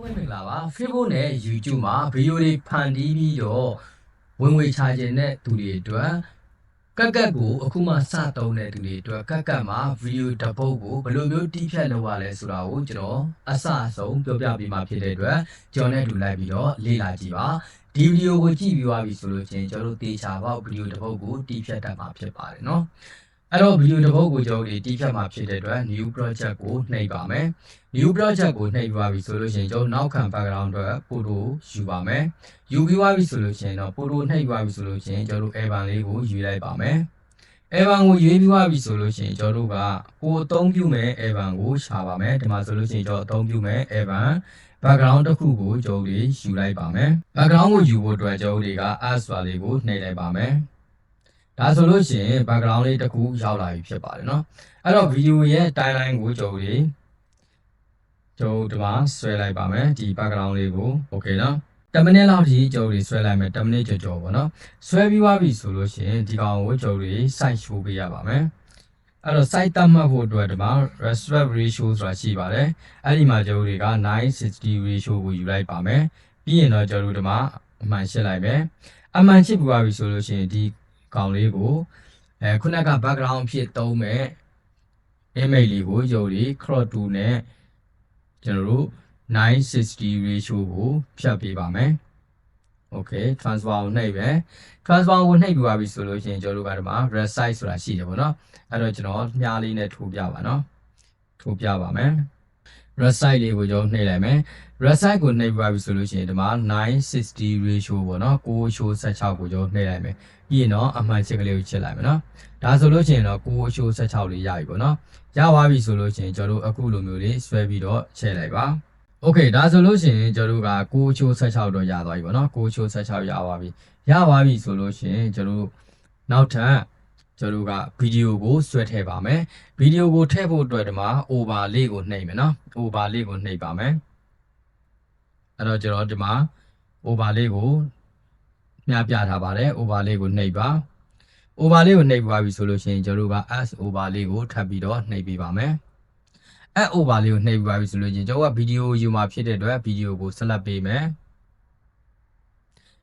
လုံးပဲမင်္ဂလာပါ Facebook နဲ့ YouTube မှာဗီဒီယိုတွေဖန်တီးပြီးတော့ဝင်ငွေချခြင်းတဲ့သူတွေအတွက်ကက်ကက်ကိုအခုမှစသုံးတဲ့သူတွေအတွက်ကက်ကက်မှာဗီဒီယိုတစ်ပုဒ်ကိုဘယ်လိုမျိုးတီးဖြတ်လုပ်ရလဲဆိုတာကိုကျွန်တော်အစအဆုံးပြောပြပေးမှာဖြစ်တဲ့အတွက်ကျွန်တော်နဲ့အတူလိုက်ပြီးတော့လေ့လာကြည့်ပါဒီဗီဒီယိုကိုကြည့်ပြီးသွားပြီဆိုလို့ချင်းကျွန်တော်တို့တေချာပေါက်ဗီဒီယိုတစ်ပုဒ်ကိုတီးဖြတ်တတ်မှာဖြစ်ပါတယ်နော် အဲ့တော့ဗီဒီယိုတစ်ပုဒ်ကိုကျွန်တော်တို့တီးဖြတ်မှာဖြစ်တဲ့အတွက် new project ကိုနှိပ်ပါမယ် new project ကိုနှိပ်ပါပြီဆိုလို့ရှိရင်ကျွန်တော်နောက်ခံ background အတွက် photo ယူပါမယ်ယူပြီးသွားပြီဆိုလို့ရှိရင်တော့ photo နှိပ်ပါပြီဆိုလို့ရှိရင်ကျွန်တော်တို့ album လေးကိုယူလိုက်ပါမယ် album ကိုရွေးပြီးသွားပြီဆိုလို့ရှိရင်ကျွန်တော်တို့ကကိုအသုံးပြုမဲ့ album ကိုရှာပါမယ်ဒီမှာဆိုလို့ရှိရင်ကျွန်တော်အသုံးပြုမဲ့ album background တစ်ခုကိုကျွန်တော်တို့ယူလိုက်ပါမယ် background ကိုယူဖို့အတွက်ကျွန်တော်တို့က as ပါလေးကိုနှိပ်လိုက်ပါမယ် ဒါဆိုလို့ရှိရင် background လေးတစ်ခုရောက်လာပြီဖြစ်ပါတယ်เนาะအဲ့တော့ video ရဲ့ timeline ကိုကျွန်တော်တို့ကျွန်တော်ဒီမှာဆွဲလိုက်ပါမယ်ဒီ background လေးကို okay เนาะ10မိနစ်လောက်ထိကျွန်တော်တို့ဆွဲလိုက်မယ်10မိနစ်ကျော်ကျော်ပေါ့เนาะဆွဲပြီးသွားပြီဆိုလို့ရှိရင်ဒီကောင်ကိုကျွန်တော်တို့ site show ပေးရပါမယ်အဲ့တော့ site တတ်မှတ်ဖို့အတွက်ဒီမှာ respect ratio ဆိုတာရှိပါတယ်အဲ့ဒီမှာကျွန်တော်တို့က960 ratio ကိုယူလိုက်ပါမယ်ပြီးရင်တော့ကျွန်တော်တို့ဒီမှာအမှန်ရှင်းလိုက်မယ်အမှန်ရှင်းပြီးသွားပြီဆိုလို့ရှိရင်ဒီ ကောင်လေးကိုအဲခုနက background ဖြစ်သုံးမဲ့ image လေးကိုရုပ်လေး crop to နဲ့ကျွန်တော်တို့960 ratio ကိုဖြတ်ပေးပါမယ် okay transfer ကိုနှိပ်ပဲ transfer ကိုနှိပ်ပြပါပြီဆိုလို့ရှိရင်ကျွန်တော်တို့ကဒီမှာ red size ဆိုတာရှိတယ်ပေါ့နော်အဲ့တော့ကျွန်တော်မြားလေးနဲ့ထိုးပြပါနော်ထိုးပြပါမယ် red size လေးကိုကျွန်တော်နှိပ်လိုက်မယ် reside ကိုနှိပ်ပါပြီဆိုလို့ရှိရင်ဒီမှာ960 ratio ပေါ့နော်9 show 16ကိုကျွန်တော်နှိပ်လိုက်မယ်ပြီးရင်တော့အမှန်ချက်ကလေးကိုချစ်လိုက်မယ်နော်ဒါဆိုလို့ရှိရင်တော့9 show 16လေးရပြီပေါ့နော်ရပါပြီဆိုလို့ရှိရင်ကျွန်တော်တို့အခုလိုမျိုးလေးဆွဲပြီးတော့ချဲ့လိုက်ပါ Okay ဒါဆိုလို့ရှိရင်ကျွန်တော်တို့က9 show 16တော့ရသွားပြီပေါ့နော်9 show 16ရပါပြီရပါပြီဆိုလို့ရှိရင်ကျွန်တော်တို့နောက်ထပ်ကျွန်တော်တို့ကဗီဒီယိုကိုဆွဲထည့်ပါမယ်ဗီဒီယိုကိုထည့်ဖို့အတွက်ဒီမှာ over လေးကိုနှိပ်မယ်နော် over လေးကိုနှိပ်ပါမယ် အဲ့တော့ကျွန်တော်ဒီမှာ over လေးကိုမျှပြထားပါတယ် over လေးကိုနှိပ်ပါ over လေးကိုနှိပ်ပါပြီဆိုလို့ရှိရင်ကျွန်တော်တို့က s over လေးကိုထပ်ပြီးတော့နှိပ်ပေးပါမယ်အဲ့ over လေးကိုနှိပ်ပြီးပါပြီဆိုလို့ချင်းကျွန်တော်ကဗီဒီယိုယူမှာဖြစ်တဲ့အတွက်ဗီဒီယိုကိုဆက်လက်ပေးမယ်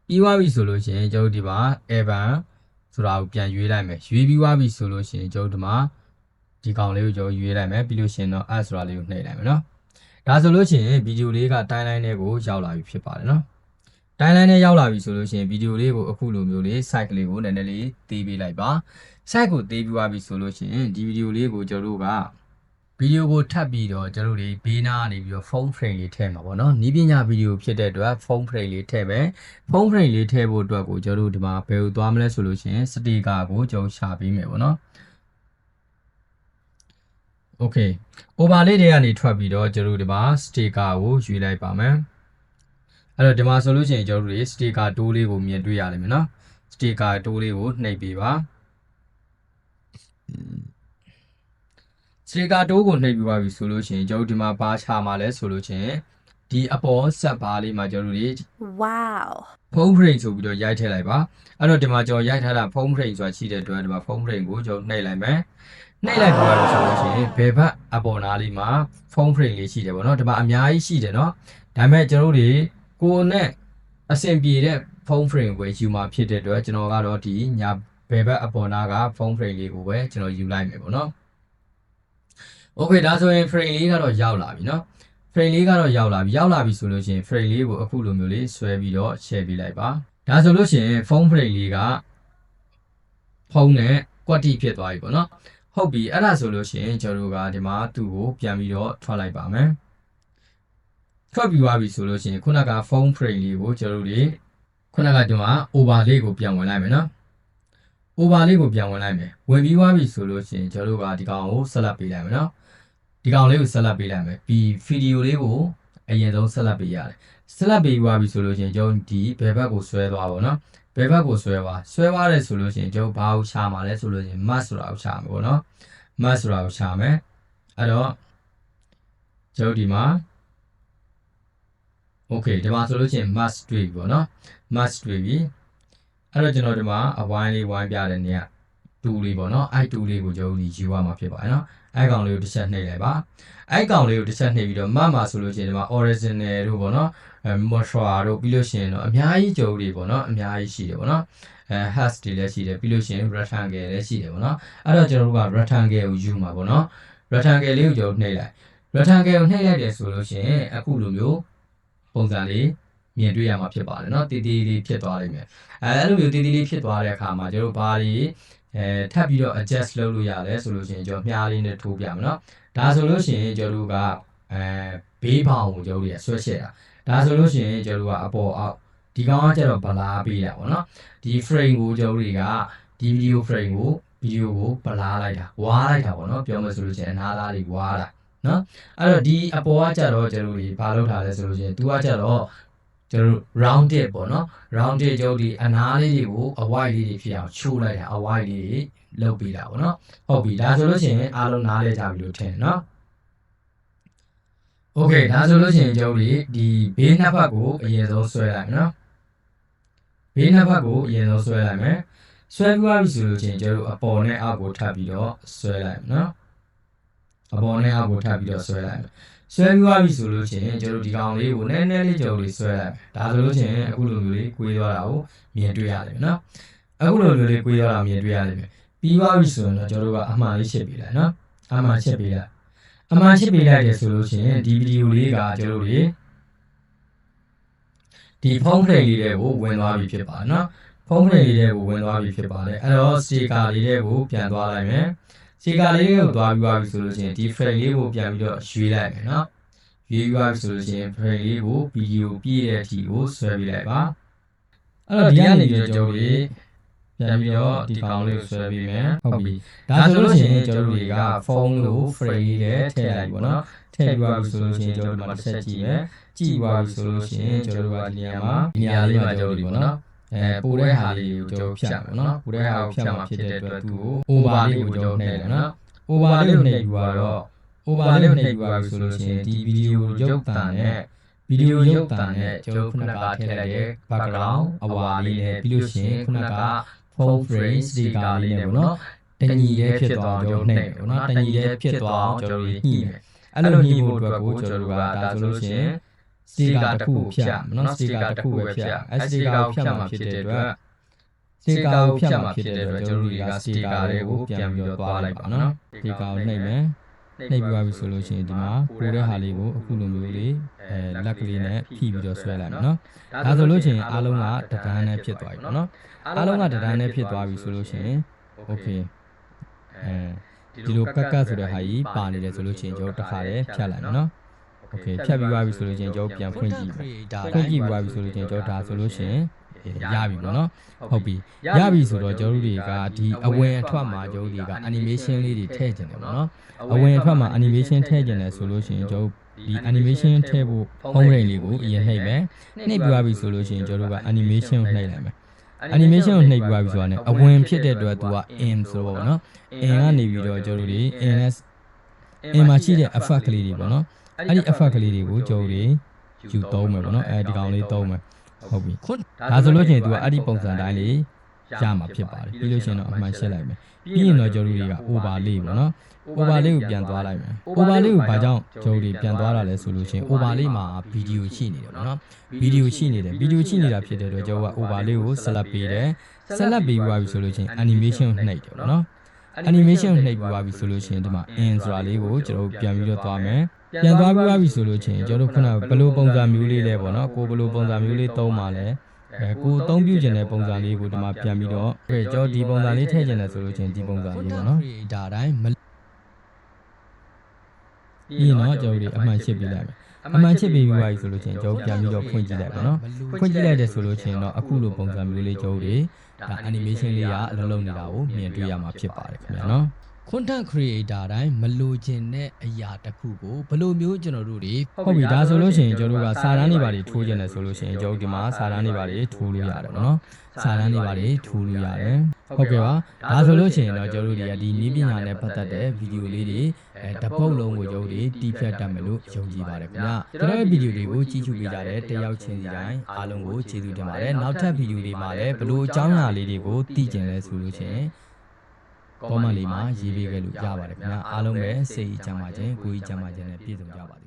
ပြီးသွားပြီဆိုလို့ရှိရင်ကျွန်တော်ဒီမှာ Evan ဆိုတာကိုပြန်ရွေးလိုက်မယ်ရွေးပြီးသွားပြီဆိုလို့ရှိရင်ကျွန်တော်ဒီမှာဒီကောင်လေးကိုကျွန်တော်ရွေးလိုက်မယ်ပြီးလို့ရှိရင်တော့ add ဆိုတာလေးကိုနှိပ်လိုက်မယ်နော် ဒါဆိုလို့ရှိရင်ဗီဒီယိုလေးက timeline တွေကိုရောက်လာပြီဖြစ်ပါတယ်နော် timeline နဲ့ရောက်လာပြီဆိုလို့ရှိရင်ဗီဒီယိုလေးကိုအခုလိုမျိုးလေး site လေးကိုနည်းနည်းလေးသေးပေးလိုက်ပါ site ကိုသေးပြီးသွားပြီဆိုလို့ရှိရင်ဒီဗီဒီယိုလေးကိုကျွန်တော်တို့ကဗီဒီယိုကိုထပ်ပြီးတော့ကျွန်တော်တို့တွေဘေးနားကနေပြီးတော့ phone frame လေးထည့်မှာပေါ့နော်နီးပညာဗီဒီယိုဖြစ်တဲ့အတွက် phone frame လေးထည့်မယ် phone frame လေးထည့်ဖို့အတွက်ကိုကျွန်တော်တို့ဒီမှာဘယ်လိုသွားမလဲဆိုလို့ရှိရင် sticker ကိုကျွန်တော်ရှာပေးမယ်ပေါ့နော် Okay overlay တွေကနေထွက်ပြီးတော့ကျွန်တော်တို့ဒီမှာ sticker ကိုယူလိုက်ပါမယ်အဲ့တော့ဒီမှာဆိုလို့ရှိရင်ကျွန်တော်တို့တွေ sticker တိုးလေးကိုမြင်တွေ့ရလိမ့်မယ်နော် sticker တိုးလေးကိုနှိပ်ပေးပါ sticker တိုးကိုနှိပ်ပြီးပါပြီဆိုလို့ရှိရင်ကျွန်တော်တို့ဒီမှာဘာချမှာလဲဆိုလို့ရှိရင်ဒီအပေါ်ဆက်ဘားလေးမှာကျွန်တော်တို့တွေ Wow. ဖုန်း frame ဆိုပြီးတော့ရိုက်ထည့်လိုက်ပါအဲ့တော့ဒီမှာကျွန်တော်ရိုက်ထားတာဖုန်း frame ဆိုတာရှိတဲ့အတွက်ဒီမှာဖုန်း frame ကိုကျွန်တော်နှိပ်လိုက်မယ် နှိပ်လိုက်ပြီးတော့ဆိုလို့ရှိရင်ဘယ်ဘက်အပေါ်နားလေးမှာဖုန်း frame လေးရှိတယ်ပေါ့နော်ဒီမှာအများကြီးရှိတယ်နော်ဒါပေမဲ့ကျွန်တော်တို့တွေကိုယ်နဲ့အဆင်ပြေတဲ့ဖုန်း frame ကိုယူมาဖြစ်တဲ့အတွက်ကျွန်တော်ကတော့ဒီညာဘယ်ဘက်အပေါ်နားကဖုန်း frame လေးကိုပဲကျွန်တော်ယူလိုက်မယ်ပေါ့နော် Okay ဒါဆိုရင် frame လေးကတော့ရောက်လာပြီเนาะ frame လေးကတော့ရောက်လာပြီရောက်လာပြီဆိုလို့ရှိရင် frame လေးကိုအခုလိုမျိုးလေးဆွဲပြီးတော့ share ပေးလိုက်ပါဒါဆိုလို့ရှိရင် phone frame လေးကဖုန်းနဲ့ quality ဖြစ်သွားပြီပေါ့เนาะ ဟုတ်ပြီအဲ့ဒါဆိုလို့ရှိရင်ကျွန်တော်တို့ကဒီမှာသူ့ကိုပြန်ပြီးတော့ထွက်လိုက်ပါမယ်ထွက်ပြီးသွားပြီဆိုလို့ရှိရင်ခုနက phone frame လေးကိုကျွန်တော်တို့လေခုနကဒီမှာ over လေးကိုပြန်ဝင်လိုက်မယ်နော် over လေးကိုပြန်ဝင်လိုက်မယ်ဝင်ပြီးသွားပြီဆိုလို့ရှိရင်ကျွန်တော်တို့ကဒီကောင်ကိုဆက်လက်ပေးလိုက်မယ်နော်ဒီကောင်လေးကိုဆက်လက်ပေးလိုက်မယ်ပြီး video လေးကိုအရင်ဆုံးဆက်လက်ပေးရတယ်ဆက်လက်ပေးသွားပြီဆိုလို့ရှိရင်ကျွန်တော်ဒီဘယ်ဘက်ကိုဆွဲသွားပါဘောနော် ဘယ်ဘက်ကိုဆွဲသွားဆွဲသွားတယ်ဆိုလို့ရှိရင်ကျွန်တော်ဘာကိုရှာမှာလဲဆိုလို့ရှိရင် mask ဆိုတာကိုရှာမှာပေါ့နော် mask ဆိုတာကိုရှာမယ်အဲ့တော့ကျွန်တော်ဒီမှာ okay ဒီမှာဆိုလို့ရှိရင် mask တွေ့ပြီပေါ့နော် mask တွေ့ပြီအဲ့တော့ကျွန်တော်ဒီမှာအဝိုင်းလေးဝိုင်းပြတဲ့နေရာတူလေးပေါ့နော်အဲ့တူလေးကိုကျွန်တော်ဒီယူရမှာဖြစ်ပါတယ်နော် အဲ့ကောင်လေးကိုတစ်ချက်နှိပ်လိုက်ပါအဲ့ကောင်လေးကိုတစ်ချက်နှိပ်ပြီးတော့မတ်မှာဆိုလို့ရှိရင်ဒီမှာ original တို့ပေါ့နော်အဲ moshwa တို့ပြီးလို့ရှိရင်တော့အများကြီးကြုံတွေပေါ့နော်အများကြီးရှိတယ်ပေါ့နော်အဲ hash တွေလည်းရှိတယ်ပြီးလို့ရှိရင် rectangle လည်းရှိတယ်ပေါ့နော်အဲ့တော့ကျွန်တော်တို့က rectangle ကိုယူမှာပေါ့နော် rectangle လေးကိုကျွန်တော်နှိပ်လိုက် rectangle ကိုနှိပ်လိုက်တယ်ဆိုလို့ရှိရင်အခုလိုမျိုးပုံစံလေးမြင်တွေ့ရမှာဖြစ်ပါတယ်เนาะတီတီလေးဖြစ်သွားလိမ့်မယ်အဲအဲ့လိုမျိုးတီတီလေးဖြစ်သွားတဲ့အခါမှာကျွန်တော်တို့ဘာတွေ အဲထပ်ပြီးတော့ adjust လုပ်လို့ရတယ်ဆိုလို့ရှိရင်ကျွန်တော်မြားလေးနဲ့ထိုးပြမယ်နော်ဒါဆိုလို့ရှိရင်ကျွန်တော်တို့ကအဲဘေးဘောင်ကိုကျွန်တော်တို့ရဆွဲချက်တာဒါဆိုလို့ရှိရင်ကျွန်တော်တို့ကအပေါ်အောက်ဒီကောင်ကကျတော့ဗလာပေးတာပေါ့နော်ဒီ frame ကိုကျွန်တော်တွေကဒီ video frame ကို video ကိုဗလာလိုက်တာဝါလိုက်တာပေါ့နော်ပြောမယ်ဆိုလို့ရှိရင်အနာသားလေးဝါတာနော်အဲ့တော့ဒီအပေါ်ကကြတော့ကျွန်တော်တို့ဘာလုပ်ထားလဲဆိုလို့ရှိရင် तू ကကြတော့ ကျွန်တော်တို့ round it ပေါ့နော် round it ကျုပ်ဒီအနားလေးတွေကို avoid လေးတွေဖြစ်အောင်ချိုးလိုက်တာ avoid လေးတွေလုပ်ပေးတာပေါ့နော်ဟုတ်ပြီဒါဆိုလို့ရှိရင်အားလုံးနားလဲကြပြီလို့ထင်တယ်နော် Okay ဒါဆိုလို့ရှိရင်ကျုပ်ဒီဒီဘေးနှစ်ဖက်ကိုအရင်ဆုံးဆွဲလိုက်မယ်နော်ဘေးနှစ်ဖက်ကိုအရင်ဆုံးဆွဲလိုက်မယ်ဆွဲပြီးသွားပြီဆိုလို့ရှိရင်ကျုပ်တို့အပေါ်နဲ့အောက်ကိုထပ်ပြီးတော့ဆွဲလိုက်မယ်နော်အပေါ်နဲ့အောက်ကိုထပ်ပြီးတော့ဆွဲလိုက်မယ် ဆွဲပြီးသွားပြီဆိုလို့ရှိရင်ကျွန်တော်တို့ဒီကောင်လေးကိုနည်းနည်းလေးကြော်လေးဆွဲလိုက်မယ်ဒါဆိုလို့ရှိရင်အခုလိုမျိုးလေးကွေးသွားတာကိုမြင်တွေ့ရလိမ့်မယ်နော်အခုလိုမျိုးလေးကွေးသွားတာမြင်တွေ့ရလိမ့်မယ်ပြီးသွားပြီဆိုရင်တော့ကျွန်တော်တို့ကအမှားလေးရှင်းပေးလိုက်နော်အမှားရှင်းပေးလိုက်အမှားရှင်းပေးလိုက်တယ်ဆိုလို့ရှိရင်ဒီဗီဒီယိုလေးကကျွန်တော်တို့တွေဒီဖုန်းဖလိလေးတွေကိုဝင်သွားပြီဖြစ်ပါနော်ဖုန်းဖလိလေးတွေကိုဝင်သွားပြီဖြစ်ပါတယ်အဲ့တော့စတီကာလေးတွေကိုပြန်သွားလိုက်မယ် စီကာလေးကိုသွားပြီးသွားပြီဆိုလို့ရှိရင်ဒီ frame လေးကိုပြန်ပြီးတော့ရွေးလိုက်မယ်နော်ရွေးပြီးသွားပြီဆိုလို့ရှိရင် frame လေးကိုဗီဒီယိုပြည့်တဲ့အထိကိုဆွဲပေးလိုက်ပါအဲ့တော့ဒီကနေပြီးတော့ကျွန်တော်တို့ပြန်ပြီးတော့ဒီကောင်လေးကိုဆွဲပေးမယ်ဟုတ်ပြီဒါဆိုလို့ရှိရင်ကျွန်တော်တို့တွေကဖုန်းကို frame လေးနဲ့ထည့်လိုက်ပေါ့နော်ထည့်ပြီးသွားပြီဆိုလို့ရှိရင်ကျွန်တော်တို့ဒီမှာတစ်ဆက်ကြည့်မယ်ကြည့်သွားပြီဆိုလို့ရှိရင်ကျွန်တော်တို့ကဒီနေရာမှာဒီနေရာလေးမှာကျွန်တော်တို့ဒီပေါ့နော် အဲပိုတဲ့ဟာလေးကိုကျွန်တော်ဖြတ်ပါနော်ပိုတဲ့ဟာကိုဖြတ်မှာဖြစ်တဲ့အတွက်သူ့ကို over လေးကိုကျွန်တော်နှိပ်တယ်နော် over လေးကိုနှိပ်ယူသွားတော့ over လေးကိုနှိပ်ယူသွားပြီဆိုလို့ရှိရင်ဒီဗီဒီယိုရုပ်သံနဲ့ဗီဒီယိုရုပ်သံနဲ့ကျွန်တော်ခုနကထည့်လိုက်တဲ့ background အဝါလေးနဲ့ပြီးလို့ရှိရင်ခုနက phone frame sticker လေးနဲ့ပေါ့နော်တညီလေးဖြစ်သွားအောင်ကျွန်တော်နှိပ်ပေါ့နော်တညီလေးဖြစ်သွားအောင်ကျွန်တော်ညှိမယ်အဲ့လိုညှိဖို့အတွက်ကိုကျွန်တော်တို့ကဒါဆိုလို့ရှိရင် sticker တစ်ခုကိုဖြတ်နော် sticker တစ်ခုပဲဖြတ်အဲ sticker ကိုဖြတ်မှာဖြစ်တဲ့အတွက် sticker ကိုဖြတ်မှာဖြစ်တဲ့အတွက်ကျွန်တော်တို့တွေက sticker တွေကိုပြန်ပြီးတော့သွားလိုက်ပါနော် sticker ကိုနှိပ်မယ်နှိပ်ပြီးသွားပြီဆိုလို့ရှိရင်ဒီမှာပိုတဲ့ဟာလေးကိုအခုလိုမျိုးလေးအဲလက်ကလေးနဲ့ဖိပြီးတော့ဆွဲလိုက်မယ်နော်ဒါဆိုလို့ရှိရင်အားလုံးကတဒန်းနဲ့ဖြစ်သွားပြီပေါ့နော်အားလုံးကတဒန်းနဲ့ဖြစ်သွားပြီဆိုလို့ရှိရင် okay အဲဒီလိုကက်ကက်ဆိုတဲ့ဟာကြီးပါနေတယ်ဆိုလို့ရှိရင်ကျွန်တော်တစ်ခါလေးဖြတ်လိုက်မယ်နော် okay ဖြတ်ပြီးသွားပြီဆိုလို့ရှိရင်ကျွန်တော်ပြန်ဖွင့်ကြည့်မယ်ဖွင့်ကြည့်ပြီးသွားပြီဆိုလို့ချင်းကျွန်တော်ဒါဆိုလို့ရှိရင်ရပြီပေါ့နော်ဟုတ်ပြီရပြီဆိုတော့ကျွန်တော်တို့တွေကဒီအဝင်အထွက်မှာကျွန်တော်တို့တွေက animation လေးတွေထည့်ကျင်တယ်ပေါ့နော်အဝင်အထွက်မှာ animation ထည့်ကျင်တယ်ဆိုလို့ရှိရင်ကျွန်တော်ဒီ animation ထည့်ဖို့ home range လေးကိုအရင်နှိပ်မယ်နှိပ်ပြီးသွားပြီဆိုလို့ရှိရင်ကျွန်တော်တို့က animation ကိုနှိပ်လိုက်မယ် animation ကိုနှိပ်ပြီးသွားပြီဆိုတာ ਨੇ အဝင်ဖြစ်တဲ့အတွက်သူက in ဆိုတော့ပေါ့နော် in ကနေပြီးတော့ကျွန်တော်တို့တွေ in နဲ့ in မှာရှိတဲ့ effect ကလေးတွေပေါ့နော်အဲ့ဒီ effect ကလေးတွေကိုကျွန်တော်တို့တွေယူသုံးမယ်ပေါ့နော်အဲဒီကောင်လေးသုံးမယ်ဟုတ်ပြီခွန်းဒါဆိုလို့ရှိရင် तू ကအဲ့ဒီပုံစံတိုင်းလေးရမှာဖြစ်ပါတယ်ပြီးလို့ရှိရင်တော့အမှန်ရှင်းလိုက်မယ်ပြီးရင်တော့ကျွန်တော်တို့တွေက over လေးပေါ့နော် over လေးကိုပြန်သွားလိုက်မယ် over လေးကိုဘာကြောင့်ကျွန်တော်တို့တွေပြန်သွားတာလဲဆိုလို့ရှိရင် over လေးမှာဗီဒီယိုရှိနေတယ်ပေါ့နော်ဗီဒီယိုရှိနေတယ်ဗီဒီယိုရှိနေတာဖြစ်တဲ့အတွက်ကျွန်တော်က over လေးကို select ပေးတယ် select ပေးပြီးသွားပြီဆိုလို့ရှိရင် animation ကိုနှိပ်တယ်ပေါ့နော် animation ကိုနှိပ်ပြီးသွားပြီဆိုလို့ရှိရင်ဒီမှာ in ဆိုတာလေးကိုကျွန်တော်တို့ပြန်ပြီးတော့သွားမယ်ပြန်သွားပြီးသွားပြီဆိုလို့ရှိရင်ကျွန်တော်တို့ခုနကဘယ်လိုပုံစံမျိုးလေးလဲပေါ့နော်ကိုဘယ်လိုပုံစံမျိုးလေးသုံးပါလဲအဲကိုအသုံးပြုခြင်းတဲ့ပုံစံလေးကိုဒီမှာပြန်ပြီးတော့အဲကျွန်တော်ဒီပုံစံလေးထည့်ခြင်းလဲဆိုလို့ရှိရင်ဒီပုံစံလေးပေါ့နော်ဒါတိုင်းမပြီးရင်တော့ကျွန်တော်တို့အမှန်ရှစ်ပေးလိုက်မယ်အမှန်ချစ်ပေးပြီးသွားပြီဆိုလို့ချင်းကျွန်တော်ပြန်ပြီးတော့ဖွင့်ကြည့်လိုက်ပါနော်ဖွင့်ကြည့်လိုက်တဲ့ဆိုလို့ချင်းတော့အခုလိုပုံစံမျိုးလေးကျွန်တော်တို့ ဒါ animation လေးကအလုံးလုံးနေတာကိုမြင်တွေ့ရမှာဖြစ်ပါတယ်ခင်ဗျာနော် content creator တိုင်းမလိုချင်တဲ့အရာတစ်ခုကိုဘယ်လိုမျိုးကျွန်တော်တို့တွေဟုတ်ပြီဒါဆိုလို့ရှိရင်ကျွန်တော်တို့ကစာတန်းတွေပါတွေထိုးခြင်းတယ်ဆိုလို့ရှိရင်ကျွန်တော်ဒီမှာစာတန်းတွေပါတွေထိုးလို့ရတယ်ပေါ့နော်စာတန်းတွေပါတွေထိုးလို့ရတယ်ဟုတ်ကဲ့ပါဒါဆိုလို့ရှိရင်တော့ကျွန်တော်တို့တွေကဒီနည်းပညာနဲ့ပတ်သက်တဲ့ဗီဒီယိုလေးတွေအဲတစ်ပုတ်လုံးကိုကျွန် တော်တို့တီးဖြတ်တတ်မယ်လို့ယုံကြည်ပါတယ်ခင်ဗျာကျွန်တော်ရဲ့ဗီဒီယိုတွေကိုကြည့်ရှုပေးကြတဲ့တယောက်ချင်းစီတိုင်းအားလုံးကိုကျေးဇူးတင်ပါတယ်နောက်ထပ်ဗီဒီယိုတွေမှာလည်းဘလို့အကြောင်းအရာလေးတွေကိုသိကျင်လဲဆိုလို့ရှိရင် comment လေးမှာရေးပေးခဲ့လို့ရပါတယ်ခင်ဗျာအားလုံးပဲစိတ်အချမ်းပါခြင်းကိုယ်ကြီးချမ်းပါခြင်းနဲ့ပြည့်စုံကြပါစေခင်ဗျာ